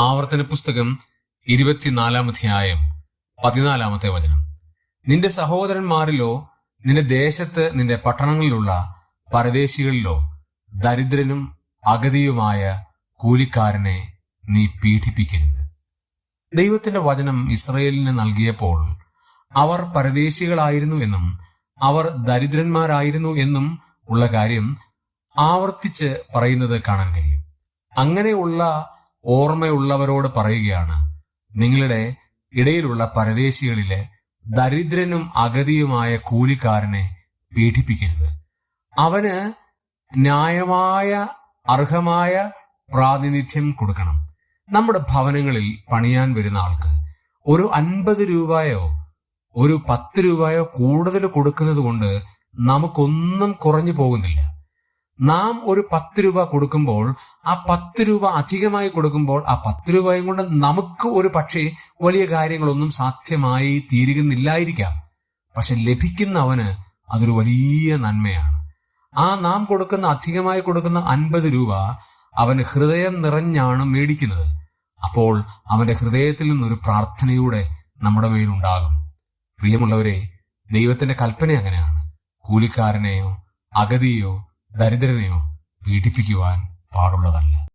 ആവർത്തന പുസ്തകം ഇരുപത്തിനാലാം അധ്യായം പതിനാലാമത്തെ വചനം. നിന്റെ സഹോദരന്മാരിലോ നിന്റെ ദേശത്ത് നിന്റെ പട്ടണങ്ങളിലുള്ള പരദേശികളിലോ ദരിദ്രനും അഗതിയുമായ കൂലിക്കാരനെ നീ പീഡിപ്പിക്കരുത്. ദൈവത്തിന്റെ വചനം ഇസ്രയേലിന് നൽകിയപ്പോൾ അവർ പരദേശികളായിരുന്നു എന്നും അവർ ദരിദ്രന്മാരായിരുന്നു എന്നും ഉള്ള കാര്യം ആവർത്തിച്ച് പറയുന്നത് കാണാൻ കഴിയും. അങ്ങനെയുള്ള ഓർമ്മയുള്ളവരോട് പറയുകയാണ് നിങ്ങളുടെ ഇടയിലുള്ള പരദേശികളിലെ ദരിദ്രനും അഗതിയുമായ കൂലിക്കാരനെ പീഡിപ്പിക്കരുത്. അവന് ന്യായമായ അർഹമായ പ്രാതിനിധ്യം കൊടുക്കണം. നമ്മുടെ ഭവനങ്ങളിൽ പണിയാൻ വരുന്ന ആൾക്ക് ഒരു അൻപത് രൂപയോ ഒരു പത്ത് രൂപയോ കൂടുതൽ കൊടുക്കുന്നത് കൊണ്ട് നമുക്കൊന്നും കുറഞ്ഞു പോകുന്നില്ല. നാം ഒരു പത്ത് രൂപ കൊടുക്കുമ്പോൾ ആ പത്ത് രൂപ അധികമായി കൊടുക്കുമ്പോൾ ആ പത്ത് രൂപയും കൊണ്ട് നമുക്ക് ഒരു പക്ഷേ വലിയ കാര്യങ്ങളൊന്നും സാധ്യമായി തീരുകുന്നില്ലായിരിക്കാം പക്ഷെ ലഭിക്കുന്നവന് അതൊരു വലിയ നന്മയാണ്. ആ നാം കൊടുക്കുന്ന അധികമായി കൊടുക്കുന്ന അൻപത് രൂപ അവന് ഹൃദയം നിറഞ്ഞാണ് മേടിക്കുന്നത്. അപ്പോൾ അവന്റെ ഹൃദയത്തിൽ നിന്നൊരു പ്രാർത്ഥനയൂടെ നമ്മുടെ മേലുണ്ടാകും. പ്രിയമുള്ളവരെ ദൈവത്തിന്റെ കൽപ്പന അങ്ങനെയാണ്. കൂലിക്കാരനെയോ അഗതിയോ ദരിദ്രനെയോ പീഡിപ്പിക്കുവാൻ പാടുള്ളതല്ല.